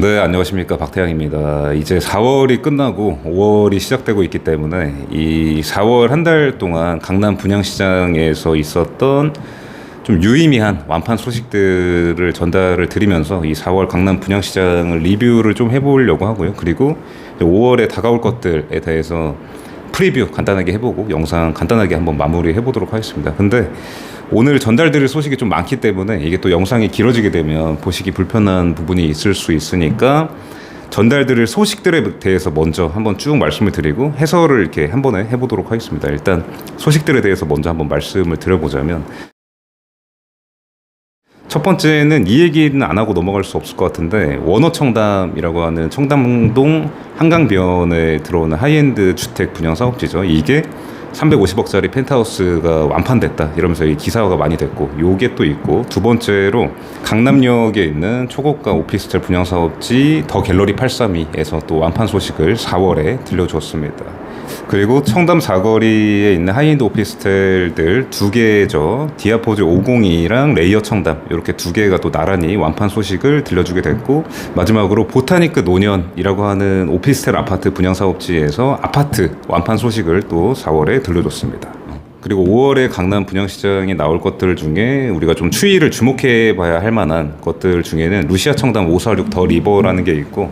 네, 안녕하십니까. 박태양입니다. 이제 4월이 끝나고 5월이 시작되고 있기 때문에 이 4월 한 달 동안 강남 분양시장에서 있었던 좀 유의미한 완판 소식들을 전달을 드리면서 이 4월 강남 분양시장을 리뷰를 좀 해보려고 하고요. 그리고 5월에 다가올 것들에 대해서 프리뷰 간단하게 해보고 영상 간단하게 한번 마무리 해 보도록 하겠습니다. 근데 오늘 전달드릴 소식이 좀 많기 때문에 이게 또 영상이 길어지게 되면 보시기 불편한 부분이 있을 수 있으니까 전달드릴 소식들에 대해서 먼저 한번 쭉 말씀을 드리고 해설을 이렇게 한 번에 해보도록 하겠습니다. 일단 소식들에 대해서 먼저 한번 말씀을 드려보자면 첫 번째는 이 얘기는 안 하고 넘어갈 수 없을 것 같은데 원어청담이라고 하는 청담동 한강변에 들어오는 하이엔드 주택 분양 사업지죠. 이게 350억짜리 펜트하우스가 완판됐다 이러면서 이 기사화가 많이 됐고 요게 또 있고 두 번째로 강남역에 있는 초고가 오피스텔 분양 사업지 더 갤러리 832에서 또 완판 소식을 4월에 들려주었습니다. 그리고 청담 사거리에 있는 하이엔드 오피스텔들 두 개죠. 디아포즈 502랑 레이어 청담 이렇게 두 개가 또 나란히 완판 소식을 들려주게 됐고 마지막으로 보타니크 노년이라고 하는 오피스텔 아파트 분양 사업지에서 아파트 완판 소식을 또 4월에 들려줬습니다. 그리고 5월에 강남 분양시장에 나올 것들 중에 우리가 좀 추이를 주목해 봐야 할 만한 것들 중에는 루시아 청담 546 더 리버라는 게 있고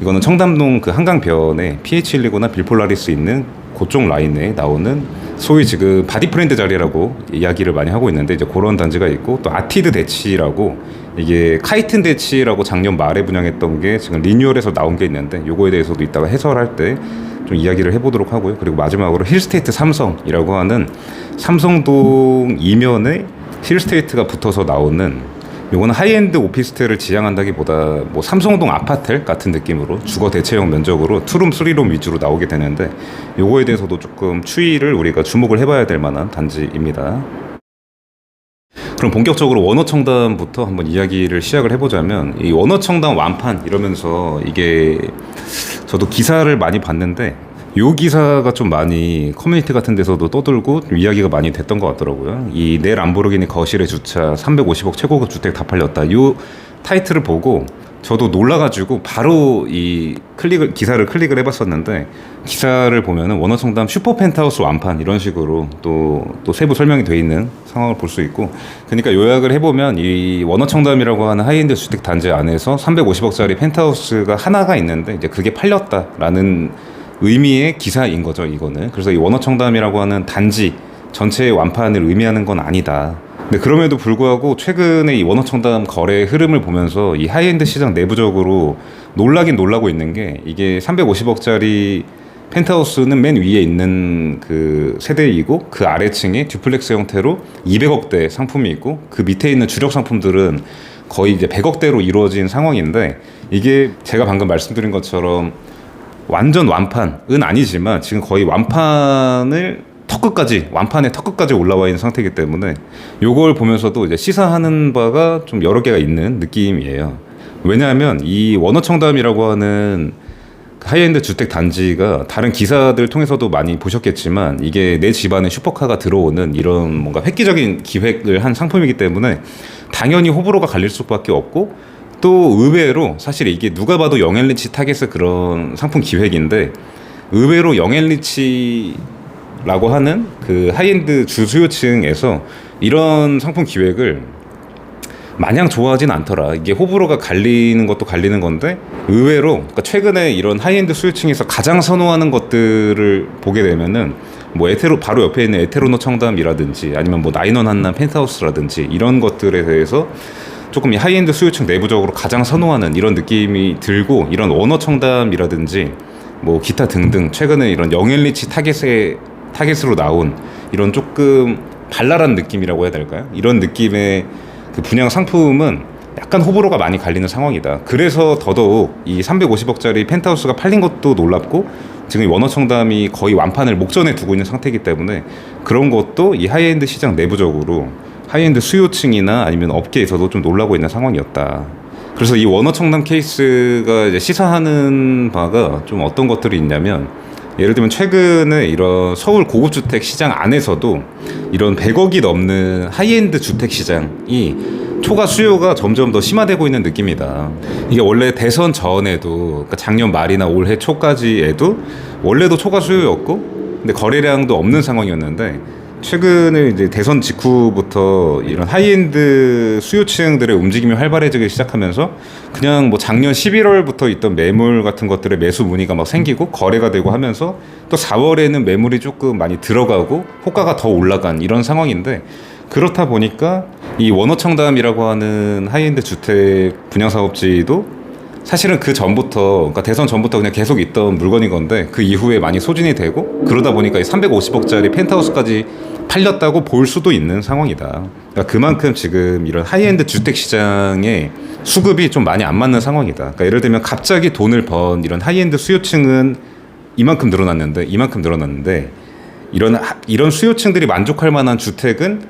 이거는 청담동 그 한강변에 PH119나 빌폴라리스 있는 그쪽 라인에 나오는 소위 지금 바디 프렌드 자리라고 이야기를 많이 하고 있는데 이제 그런 단지가 있고 또 아티드 대치라고 이게 카이튼 대치라고 작년 말에 분양했던 게 지금 리뉴얼해서 나온 게 있는데 요거에 대해서도 이따가 해설할 때 좀 이야기를 해보도록 하고요. 그리고 마지막으로 힐스테이트 삼성이라고 하는 삼성동 이면에 힐스테이트가 붙어서 나오는 요거는 하이엔드 오피스텔을 지향한다기보다 뭐 삼성동 아파트 같은 느낌으로 주거 대체형 면적으로 투룸 쓰리룸 위주로 나오게 되는데 요거에 대해서도 조금 추이를 우리가 주목을 해봐야 될 만한 단지입니다. 그럼 본격적으로 원어 청담부터 한번 이야기를 시작을 해보자면 이 원어 청담 완판 이러면서 이게 저도 기사를 많이 봤는데 요 기사가 좀 많이 커뮤니티 같은 데서도 떠들고 좀 이야기가 많이 됐던 것 같더라고요. 이 내 람보르기니 거실에 주차 350억 최고급 주택 다 팔렸다. 요 타이틀을 보고 저도 놀라가지고 바로 이 클릭을 기사를 클릭을 해봤었는데 기사를 보면은 원어청담 슈퍼 펜트하우스 완판 이런 식으로 또 또 세부 설명이 돼 있는 상황을 볼 수 있고 그러니까 요약을 해보면 이 원어청담이라고 하는 하이엔드 주택 단지 안에서 350억짜리 펜트하우스가 하나가 있는데 이제 그게 팔렸다라는 의미의 기사인 거죠 이거는 그래서 이 원어청담이라고 하는 단지 전체의 완판을 의미하는 건 아니다. 근데 그럼에도 불구하고 최근에 이 원어청담 거래 흐름을 보면서 이 하이엔드 시장 내부적으로 놀라긴 놀라고 있는 게 이게 350억짜리 펜트하우스는 맨 위에 있는 그 세대이고 그 아래층에 듀플렉스 형태로 200억대 상품이 있고 그 밑에 있는 주력 상품들은 거의 이제 100억대로 이루어진 상황인데 이게 제가 방금 말씀드린 것처럼 완전 완판은 아니지만 지금 거의 완판을 턱끝까지 완판의 턱끝까지 올라와 있는 상태이기 때문에 요걸 보면서도 이제 시사하는 바가 좀 여러 개가 있는 느낌이에요. 왜냐하면 이 원어청담이라고 하는 하이엔드 주택 단지가 다른 기사들 통해서도 많이 보셨겠지만 이게 내 집안에 슈퍼카가 들어오는 이런 뭔가 획기적인 기획을 한 상품이기 때문에 당연히 호불호가 갈릴 수밖에 없고 또 의외로 사실 이게 누가 봐도 영앤리치 타겟의 그런 상품 기획인데 의외로 영앤리치라고 하는 그 하이엔드 주수요층에서 이런 상품 기획을 마냥 좋아하진 않더라. 이게 호불호가 갈리는 것도 갈리는 건데 의외로 그러니까 최근에 이런 하이엔드 수요층에서 가장 선호하는 것들을 보게 되면은 뭐 에테로 바로 옆에 있는 에테로노 청담이라든지 아니면 뭐 나인원 한남 펜트하우스라든지 이런 것들에 대해서 조금 이 하이엔드 수요층 내부적으로 가장 선호하는 이런 느낌이 들고 이런 원어 청담이라든지 뭐 기타 등등 최근에 이런 영앤리치 타겟에 타겟으로 나온 이런 조금 발랄한 느낌이라고 해야 될까요? 이런 느낌의 그 분양 상품은 약간 호불호가 많이 갈리는 상황이다. 그래서 더더욱 이 350억짜리 펜트하우스가 팔린 것도 놀랍고 지금 원어 청담이 거의 완판을 목전에 두고 있는 상태이기 때문에 그런 것도 이 하이엔드 시장 내부적으로 하이엔드 수요층이나 아니면 업계에서도 좀 놀라고 있는 상황이었다. 그래서 이 원어 청담 케이스가 이제 시사하는 바가 좀 어떤 것들이 있냐면 예를 들면 최근에 이런 서울 고급 주택 시장 안에서도 이런 100억이 넘는 하이엔드 주택 시장이 초과 수요가 점점 더 심화되고 있는 느낌이다. 이게 원래 대선 전에도 그러니까 작년 말이나 올해 초까지에도 원래도 초과 수요였고 근데 거래량도 없는 상황이었는데 최근에 이제 대선 직후부터 이런 하이엔드 수요층들의 움직임이 활발해지기 시작하면서 그냥 뭐 작년 11월부터 있던 매물 같은 것들의 매수 문의가 막 생기고 거래가 되고 하면서 또 4월에는 매물이 조금 많이 들어가고 호가가 더 올라간 이런 상황인데 그렇다 보니까 이 원호청담이라고 하는 하이엔드 주택 분양 사업지도 사실은 그 전부터 그러니까 대선 전부터 그냥 계속 있던 물건인 건데 그 이후에 많이 소진이 되고 그러다 보니까 이 350억짜리 펜트하우스까지 팔렸다고 볼 수도 있는 상황이다. 그러니까 그만큼 지금 이런 하이엔드 주택 시장의 수급이 좀 많이 안 맞는 상황이다. 그러니까 예를 들면 갑자기 돈을 번 이런 하이엔드 수요층은 이만큼 늘어났는데 이만큼 늘어났는데 이런 하- 이런 수요층들이 만족할 만한 주택은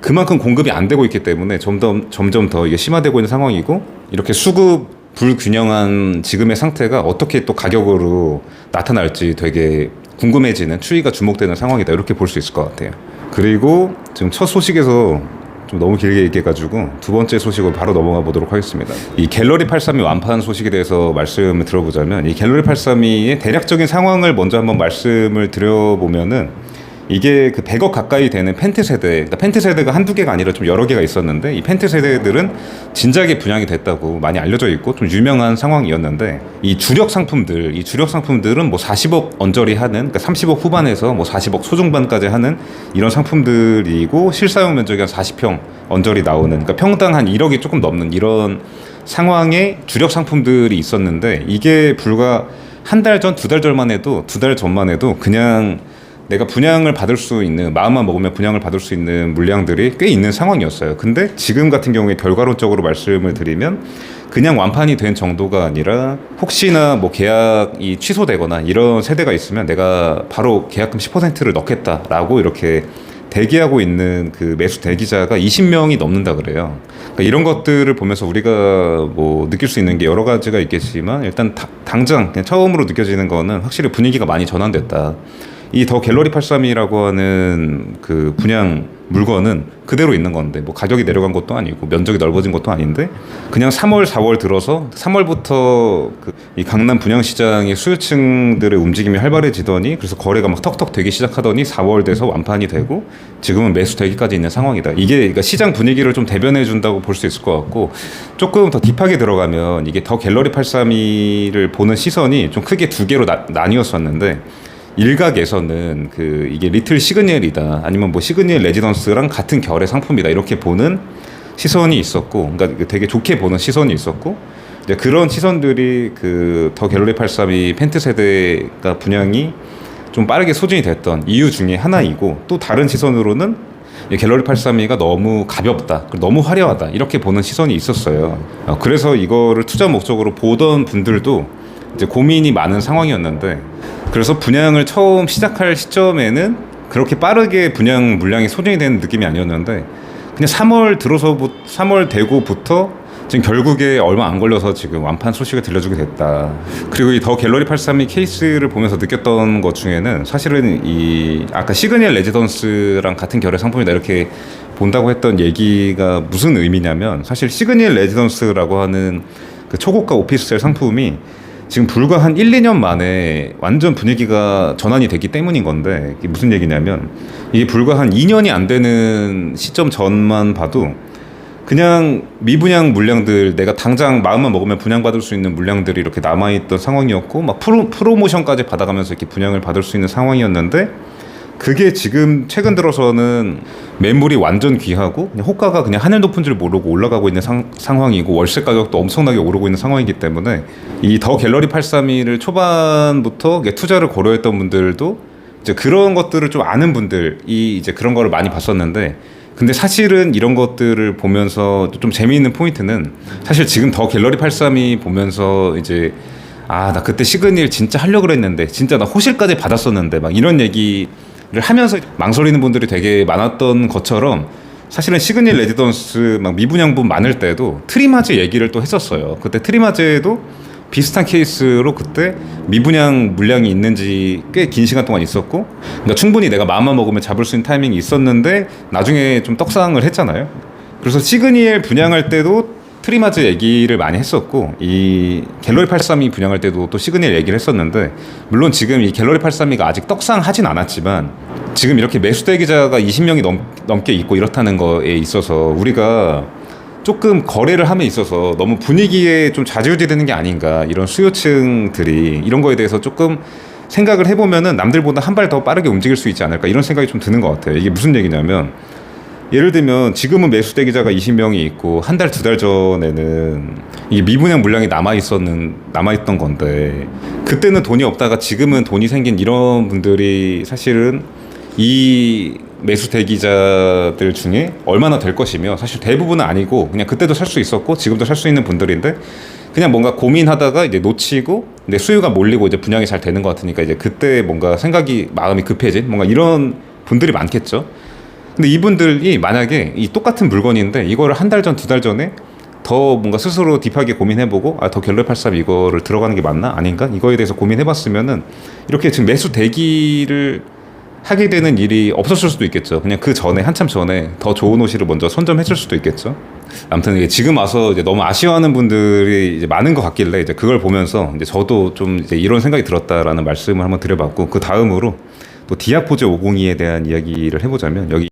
그만큼 공급이 안 되고 있기 때문에 점점 점점 더 이게 심화되고 있는 상황이고 이렇게 수급 불균형한 지금의 상태가 어떻게 또 가격으로 나타날지 되게 궁금해지는 추이가 주목되는 상황이다 이렇게 볼 수 있을 것 같아요. 그리고 지금 첫 소식에서 좀 너무 길게 얘기해가지고 두 번째 소식으로 바로 넘어가 보도록 하겠습니다. 이 갤러리 83이 완판 소식에 대해서 말씀을 들어보자면 이 갤러리 83이의 대략적인 상황을 먼저 한번 말씀을 드려보면은 이게 그 100억 가까이 되는 펜트 세대, 그러니까 펜트 세대가 한두 개가 아니라 좀 여러 개가 있었는데 이 펜트 세대들은 진작에 분양이 됐다고 많이 알려져 있고 좀 유명한 상황이었는데 이 주력 상품들, 이 주력 상품들은 뭐 40억 언저리 하는, 그러니까 30억 후반에서 뭐 40억 소중반까지 하는 이런 상품들이고 실사용 면적이 한 40평 언저리 나오는, 그러니까 평당 한 1억이 조금 넘는 이런 상황의 주력 상품들이 있었는데 이게 불과 한 달 전, 두 달 전만 해도 두 달 전만 해도 그냥 내가 분양을 받을 수 있는 마음만 먹으면 분양을 받을 수 있는 물량들이 꽤 있는 상황이었어요. 근데 지금 같은 경우에 결과론적으로 말씀을 드리면 그냥 완판이 된 정도가 아니라 혹시나 뭐 계약이 취소되거나 이런 세대가 있으면 내가 바로 계약금 10%를 넣겠다라고 이렇게 대기하고 있는 그 매수 대기자가 20명이 넘는다 그래요. 그러니까 이런 것들을 보면서 우리가 뭐 느낄 수 있는 게 여러 가지가 있겠지만 일단 다- 당장 그냥 처음으로 느껴지는 거는 확실히 분위기가 많이 전환됐다. 이 더 갤러리 83이라고 하는 그 분양 물건은 그대로 있는 건데 뭐 가격이 내려간 것도 아니고 면적이 넓어진 것도 아닌데 그냥 3월 4월 들어서 3월부터 그 이 강남 분양 시장의 수요층들의 움직임이 활발해지더니 그래서 거래가 막 턱턱 되기 시작하더니 4월 돼서 완판이 되고 지금은 매수 되기까지 있는 상황이다. 이게 그러니까 시장 분위기를 좀 대변해 준다고 볼 수 있을 것 같고 조금 더 딥하게 들어가면 이게 더 갤러리 83이를 보는 시선이 좀 크게 두 개로 나, 나뉘었었는데 일각에서는 그 이게 리틀 시그니엘이다 아니면 뭐 시그니엘 레지던스랑 같은 결의 상품이다 이렇게 보는 시선이 있었고 그러니까 되게 좋게 보는 시선이 있었고 이제 그런 시선들이 그 더 갤러리 83이 펜트 세대가 분양이 좀 빠르게 소진이 됐던 이유 중에 하나이고 또 다른 시선으로는 이 갤러리 832가 너무 가볍다, 너무 화려하다 이렇게 보는 시선이 있었어요. 어, 그래서 이거를 투자 목적으로 보던 분들도 이제 고민이 많은 상황이었는데 그래서 분양을 처음 시작할 시점에는 그렇게 빠르게 분양 물량이 소진이 되는 느낌이 아니었는데 그냥 3월 들어서부 3월 되고부터 지금 결국에 얼마 안 걸려서 지금 완판 소식을 들려주게 됐다. 그리고 이 더 갤러리 832 케이스를 보면서 느꼈던 것 중에는 사실은 이 아까 시그니엘 레지던스랑 같은 결의 상품이다 이렇게 본다고 했던 얘기가 무슨 의미냐면 사실 시그니엘 레지던스라고 하는 그 초고가 오피스텔 상품이 지금 불과 한 1, 2년 만에 완전 분위기가 전환이 됐기 때문인 건데 이게 무슨 얘기냐면 이게 불과 한 2년이 안 되는 시점 전만 봐도 그냥 미분양 물량들 내가 당장 마음만 먹으면 분양받을 수 있는 물량들이 이렇게 남아있던 상황이었고 막 프로, 프로모션까지 받아가면서 이렇게 분양을 받을 수 있는 상황이었는데 그게 지금 최근 들어서는 매물이 완전 귀하고 그냥 호가가 그냥 하늘 높은 줄 모르고 올라가고 있는 상, 상황이고 월세 가격도 엄청나게 오르고 있는 상황이기 때문에 이 더 갤러리 832를 초반부터 투자를 고려했던 분들도 이제 그런 것들을 좀 아는 분들이 이제 그런 거를 많이 봤었는데 근데 사실은 이런 것들을 보면서 좀 재미있는 포인트는 사실 지금 더 갤러리 832 보면서 이제 아 나 그때 시그니엘 진짜 하려고 그랬는데 진짜 나 호실까지 받았었는데 막 이런 얘기를 하면서 망설이는 분들이 되게 많았던 것처럼 사실은 시그니엘 레지던스 막 미분양분 많을 때도 트리마즈 얘기를 또 했었어요. 그때 트리마즈에도 비슷한 케이스로 그때 미분양 물량이 있는지 꽤 긴 시간 동안 있었고 그러니까 충분히 내가 마음만 먹으면 잡을 수 있는 타이밍이 있었는데 나중에 좀 떡상을 했잖아요. 그래서 시그니엘 분양할 때도 트리마즈 얘기를 많이 했었고 이 갤러리 832 분양할 때도 또 시그니엘 얘기를 했었는데 물론 지금 이 갤러리 832가 아직 떡상하진 않았지만 지금 이렇게 매수 대기자가 20명이 넘, 넘게 있고 이렇다는 거에 있어서 우리가 조금 거래를 함에 있어서 너무 분위기에 좀 좌지우지되는 게 아닌가 이런 수요층들이 이런 거에 대해서 조금 생각을 해보면은 남들보다 한 발 더 빠르게 움직일 수 있지 않을까 이런 생각이 좀 드는 것 같아요. 이게 무슨 얘기냐면 예를 들면 지금은 매수 대 기자가 20명이 있고 한 달두달 전에는 이게 미분양 물량이 남아 있었는 남아 있던 건데 그때는 돈이 없다가 지금은 돈이 생긴 이런 분들이 사실은 이 매수 대기자들 중에 얼마나 될 것이며 사실 대부분은 아니고 그냥 그때도 살 수 있었고 지금도 살 수 있는 분들인데 그냥 뭔가 고민하다가 이제 놓치고 근데 수요가 몰리고 이제 분양이 잘 되는 것 같으니까 이제 그때 뭔가 생각이 마음이 급해진 뭔가 이런 분들이 많겠죠. 근데 이분들이 만약에 이 똑같은 물건인데 이거를 한 달 전, 두 달 전에 더 뭔가 스스로 딥하게 고민해보고 아더83 이거를 들어가는 게 맞나 아닌가 이거에 대해서 고민해봤으면은 이렇게 지금 매수 대기를 하게 되는 일이 없었을 수도 있겠죠. 그냥 그 전에 한참 전에 더 좋은 옷을 먼저 선점했을 수도 있겠죠. 아무튼 이게 지금 와서 이제 너무 아쉬워하는 분들이 이제 많은 것 같길래 이제 그걸 보면서 이제 저도 좀 이제 이런 생각이 들었다라는 말씀을 한번 드려봤고 그 다음으로 또 디아포즈 502에 대한 이야기를 해보자면 여기